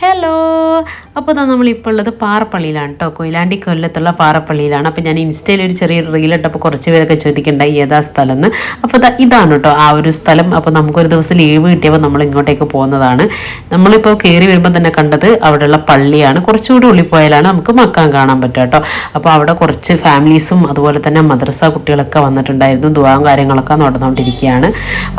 Hello, അപ്പോൾ ഇതാ നമ്മളിപ്പോൾ ഉള്ളത് പാറപ്പള്ളിയിലാണ് കേട്ടോ കൊയിലാണ്ടി കൊല്ലത്തുള്ള പാറപ്പള്ളിയിലാണ്. അപ്പോൾ ഞാൻ ഇൻസ്റ്റയിൽ ഒരു ചെറിയ റീലിട്ടപ്പോൾ കുറച്ച് പേരൊക്കെ ചോദിക്കണ്ടായി ഏതാ സ്ഥലം എന്ന് അപ്പോൾ ദാ ഇതാണ് കേട്ടോ ആ ഒരു സ്ഥലം. അപ്പോൾ നമുക്കൊരു ദിവസം ലീവ് കിട്ടിയപ്പോൾ നമ്മൾ ഇങ്ങോട്ടേക്ക് പോകുന്നതാണ്. നമ്മളിപ്പോൾ കയറി വരുമ്പോൾ തന്നെ കണ്ടത് അവിടെയുള്ള പള്ളിയാണ്. കുറച്ചുകൂടി ഉള്ളിൽ പോയാലാണ് നമുക്ക് മക്കാൻ കാണാൻ പറ്റുക കേട്ടോ അപ്പോൾ അവിടെ കുറച്ച് ഫാമിലീസും അതുപോലെ തന്നെ മദ്രസ കുട്ടികളൊക്കെ വന്നിട്ടുണ്ടായിരുന്നു. ദുവാം കാര്യങ്ങളൊക്കെ നടന്നുകൊണ്ടിരിക്കുകയാണ്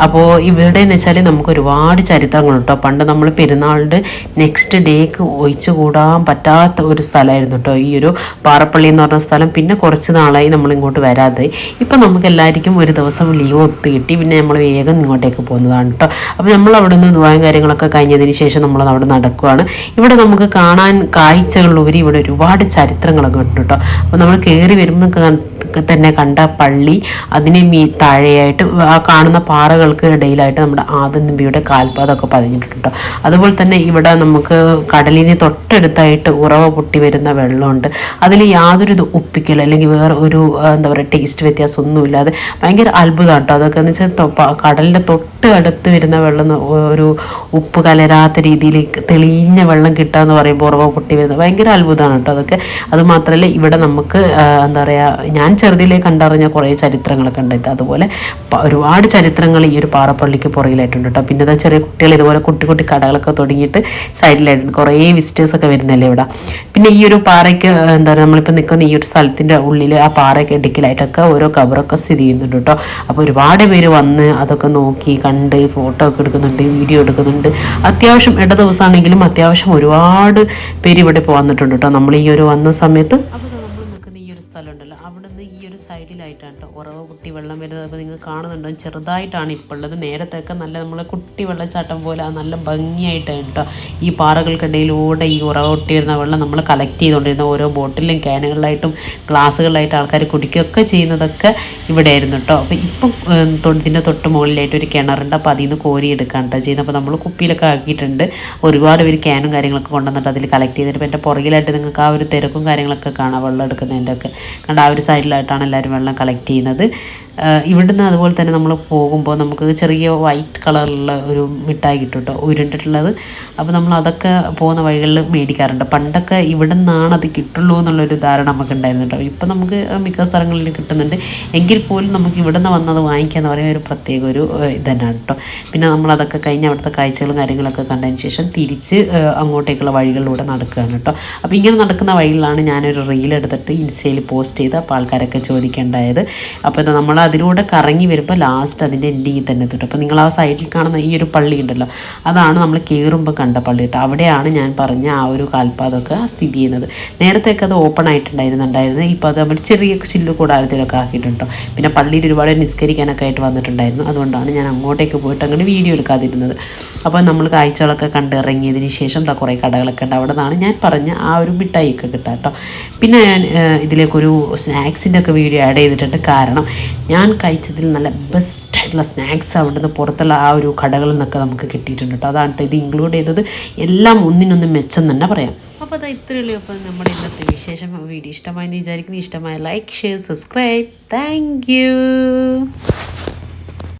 അപ്പോൾ ഇവിടെ എന്ന് വെച്ചാൽ നമുക്ക് ഒരുപാട് ചരിത്രങ്ങൾ കേട്ടോ പണ്ട് നമ്മൾ പെരുന്നാളിന്റെ നെക്സ്റ്റ് ഡേക്ക് ഒഴിച്ചു കൂടാൻ പറ്റാത്ത ഒരു സ്ഥലമായിരുന്നു കേട്ടോ ഈ ഒരു പാറപ്പള്ളി എന്ന് പറഞ്ഞ സ്ഥലം. പിന്നെ കുറച്ച് നാളായി നമ്മൾ ഇങ്ങോട്ട് വരാതെ. ഇപ്പം നമുക്ക് എല്ലാവർക്കും ഒരു ദിവസം ലീവ് ഒത്ത് കിട്ടി. പിന്നെ നമ്മൾ വേഗം ഇങ്ങോട്ടേക്ക് പോകുന്നതാണ് കേട്ടോ. അപ്പോൾ നമ്മൾ അവിടെ നിന്ന് ദുബായും കാര്യങ്ങളൊക്കെ കഴിഞ്ഞതിന് ശേഷം നമ്മൾ അവിടെ നടക്കുകയാണ് ഇവിടെ നമുക്ക് കാണാൻ കാഴ്ചകളിലുപരി ഇവിടെ ഒരുപാട് ചരിത്രങ്ങളൊക്കെ ഉണ്ട് കേട്ടോ. അപ്പോൾ നമ്മൾ കയറി വരുമ്പോൾ തന്നെ കണ്ട പള്ളി അതിന് മീ താഴെയായിട്ട് ആ കാണുന്ന പാറകൾക്ക് ഇടയിലായിട്ട് നമ്മുടെ ആദനമ്പിയുടെ കാൽപാദമൊക്കെ പതിഞ്ഞിട്ടുണ്ട് അതുപോലെ തന്നെ ഇവിടെ നമുക്ക് കടലിന് തൊട്ടടുത്തായിട്ട് ഉറവ പൊട്ടി വരുന്ന വെള്ളമുണ്ട്. അതിൽ യാതൊരു ഇത് ഉപ്പിക്കൽ അല്ലെങ്കിൽ വേറെ ഒരു എന്താ പറയുക ടേസ്റ്റ് വ്യത്യാസം ഒന്നുമില്ലാതെ ഭയങ്കര അത്ഭുതമാണ് കേട്ടോ. അതൊക്കെ എന്ന് വെച്ചാൽ കടലിന്റെ തൊട്ട് അടുത്ത് വരുന്ന വെള്ളം ഒരു ഉപ്പ് കലരാത്ത രീതിയിൽ തെളിഞ്ഞ വെള്ളം കിട്ടുക എന്ന് പറയുമ്പോൾ ഉറവ പൊട്ടി വരുന്നത് ഭയങ്കര അത്ഭുതമാണ് കേട്ടോ അതൊക്കെ. അത് മാത്രമല്ല ഇവിടെ നമുക്ക് എന്താ പറയുക ഞാൻ ചെറുതിലേ കണ്ടറിഞ്ഞ കുറേ ചരിത്രങ്ങളൊക്കെ ഉണ്ടായിട്ട് അതുപോലെ ഒരുപാട് ചരിത്രങ്ങൾ ഈ ഒരു പാറപ്പള്ളിക്ക് പുറകിലായിട്ടുണ്ട് കേട്ടോ. പിന്നെ ചെറിയ കുട്ടികൾ ഇതുപോലെ കുട്ടി കുട്ടി കടകളൊക്കെ തുടങ്ങിയിട്ട് സൈഡിലായിട്ടുണ്ട്. കുറേ വിസിറ്റേഴ്സ് ഒക്കെ വരുന്നല്ലേ ഇവിടെ? പിന്നെ ഈ ഒരു പാറയ്ക്ക് എന്താ പറയുക നമ്മളിപ്പോൾ നിൽക്കുന്ന ഈ ഒരു സ്ഥലത്തിന്റെ ഉള്ളിൽ ആ പാറയ്ക്ക് ഇടുക്കിലായിട്ടൊക്കെ ഓരോ കവറൊക്കെ സ്ഥിതി ചെയ്യുന്നുണ്ട് കേട്ടോ. അപ്പോൾ ഒരുപാട് പേര് വന്ന് അതൊക്കെ നോക്കി കണ്ട് ഫോട്ടോ ഒക്കെ എടുക്കുന്നുണ്ട് വീഡിയോ എടുക്കുന്നുണ്ട്. അത്യാവശ്യം ഇട ദിവസമാണെങ്കിലും അത്യാവശ്യം ഒരുപാട് പേര് ഇവിടെ ഇപ്പോൾ വന്നിട്ടുണ്ട് കേട്ടോ. നമ്മൾ ഈ ഒരു വന്ന സമയത്ത് അപ്പോൾ അവിടുന്ന് ഈ ഒരു സൈഡിലായിട്ടാണ് കേട്ടോ ഉറവ കുട്ടി വെള്ളം വരുന്നത്. അപ്പോൾ നിങ്ങൾ കാണുന്നുണ്ടോ ചെറുതായിട്ടാണ് ഇപ്പോൾ ഉള്ളത്. നേരത്തെയൊക്കെ നല്ല നമ്മളെ കുട്ടി വെള്ളച്ചാട്ടം പോലെ നല്ല ഭംഗിയായിട്ടാണ് കേട്ടോ ഈ പാറകൾക്കിടയിലൂടെ ഈ ഉറവ കുട്ടി വരുന്ന വെള്ളം നമ്മൾ കളക്ട് ചെയ്തുകൊണ്ടിരുന്ന ഓരോ ബോട്ടിലും ക്യാനുകളിലായിട്ടും ഗ്ലാസ്സുകളിലായിട്ട് ആൾക്കാർ കുടിക്കുകയൊക്കെ ചെയ്യുന്നതൊക്കെ ഇവിടെ ആയിരുന്നു കേട്ടോ അപ്പോൾ ഇപ്പം ഇതിന്റെ തൊട്ട് മുകളിലായിട്ട് ഒരു കിണറുണ്ട്. അപ്പോൾ അതിൽ നിന്ന് കോരി എടുക്കാൻ കേട്ടോ ചെയ്യുന്നത്. അപ്പോൾ നമ്മൾ കുപ്പിയിലൊക്കെ ആക്കിയിട്ടുണ്ട്. ഒരുപാട് പേര് ക്യാനും കാര്യങ്ങളൊക്കെ കൊണ്ടുവന്നിട്ട് അതിൽ കളക്ട് ചെയ്തിട്ട്. ഇപ്പോൾ എന്റെ പുറകിലായിട്ട് നിങ്ങൾക്ക് ആ ഒരു തിരക്കും കാര്യങ്ങളൊക്കെ കാണാം വെള്ളം എടുക്കുന്നതിന്റെ ഒക്കെ കണ്ട ആ ഒരു സൈഡിലായിട്ടാണ് എല്ലാവരും വെള്ളം കളക്ട് ചെയ്യുന്നത്. ഇവിടുന്ന് അതുപോലെ തന്നെ നമ്മൾ പോകുമ്പോൾ നമുക്ക് ചെറിയ വൈറ്റ് കളറിലുള്ള ഒരു മിഠായി കിട്ടും കേട്ടോ ഉരുണ്ടിട്ടുള്ളത്. അപ്പോൾ നമ്മൾ അതൊക്കെ പോകുന്ന വഴികളിൽ മേടിക്കാറുണ്ട്. പണ്ടൊക്കെ ഇവിടെ നിന്നാണ് അത് കിട്ടുള്ളൂ എന്നുള്ളൊരു ധാരണ നമുക്ക് ഉണ്ടായിരുന്നു കേട്ടോ ഇപ്പം നമുക്ക് മിക്ക സ്ഥലങ്ങളിൽ കിട്ടുന്നുണ്ട്. എങ്കിൽ പോലും നമുക്ക് ഇവിടെ നിന്ന് വന്നത് വാങ്ങിക്കുക എന്ന് പറയുന്ന ഒരു പ്രത്യേക ഒരു ഇത് തന്നെയാണ് കേട്ടോ പിന്നെ നമ്മൾ അതൊക്കെ കഴിഞ്ഞ് അവിടുത്തെ കാഴ്ചകളും കാര്യങ്ങളൊക്കെ കണ്ടതിന് ശേഷം തിരിച്ച് അങ്ങോട്ടേക്കുള്ള വഴികളിലൂടെ നടക്കുകയാണ് കേട്ടോ അപ്പോൾ ഇങ്ങനെ നടക്കുന്ന വഴികളിലാണ് ഞാനൊരു റീൽ എടുത്തിട്ട് ഇൻസ്റ്റയിൽ പോസ്റ്റ് ചെയ്ത് അപ്പോൾ ആൾക്കാരൊക്കെ ചോദിക്കേണ്ടായത്. അപ്പോൾ ഇത് നമ്മൾ അതിലൂടെ കറങ്ങി വരുമ്പോൾ ലാസ്റ്റ് അതിന്റെ എൻഡിങ്ങിൽ തന്നെ എത്തും അപ്പോൾ നിങ്ങൾ ആ സൈഡിൽ കാണുന്ന ഈ ഒരു പള്ളി ഉണ്ടല്ലോ അതാണ് നമ്മൾ കയറുമ്പോൾ കണ്ട പള്ളി കേട്ടോ. അവിടെയാണ് ഞാൻ പറഞ്ഞ ആ ഒരു കാൽപാദമൊക്കെ സ്ഥിതി ചെയ്യുന്നത്. നേരത്തെയൊക്കെ അത് ഓപ്പൺ ആയിട്ടുണ്ടായിരുന്നുണ്ടായിരുന്നു. ഇപ്പോൾ അത് നമ്മൾ ചെറിയ ചില്ല് കൂടാരത്തിലൊക്കെ ആക്കിയിട്ടുണ്ടോ. പിന്നെ പള്ളിയിൽ ഒരുപാട് നിസ്കരിക്കാനൊക്കെ ആയിട്ട് വന്നിട്ടുണ്ടായിരുന്നു. അതുകൊണ്ടാണ് ഞാൻ അങ്ങോട്ടേക്ക് പോയിട്ട് അങ്ങനെ വീഡിയോ എടുക്കാതിരുന്നത്. അപ്പോൾ നമ്മൾ കാഴ്ചകളൊക്കെ കണ്ട് ഇറങ്ങിയതിന് ശേഷം കുറേ കടകളൊക്കെ ഉണ്ട്. അവിടെ നിന്നാണ് ഞാൻ പറഞ്ഞ ആ ഒരു മിഠായിയൊക്കെ കിട്ടാം കേട്ടോ പിന്നെ ഞാൻ ഇതിലേക്കൊരു സ്നാക്സിന്റെ ഒക്കെ വീഡിയോ ആഡ് ചെയ്തിട്ടുണ്ട്. കാരണം ഞാൻ കഴിച്ചതിൽ നല്ല ബെസ്റ്റ് ആയിട്ടുള്ള സ്നാക്സ് അവിടുന്ന് പുറത്തുള്ള ആ ഒരു കടകളിൽ നിന്നൊക്കെ നമുക്ക് കിട്ടിയിട്ടുണ്ട് കേട്ടോ അതാണ് ഇത് ഇൻക്ലൂഡ് ചെയ്തത്. എല്ലാം ഒന്നിനൊന്ന് മെച്ചം തന്നെ പറയാം. അപ്പോൾ അത് ഇത്രയുള്ളൂ അപ്പോൾ നമ്മുടെ ഇന്നത്തെ വിശേഷം വീഡിയോ ഇഷ്ടമായെന്ന് വിചാരിക്കുന്നു. ഇഷ്ടമായ ലൈക്ക് ഷെയർ സബ്സ്ക്രൈബ് താങ്ക്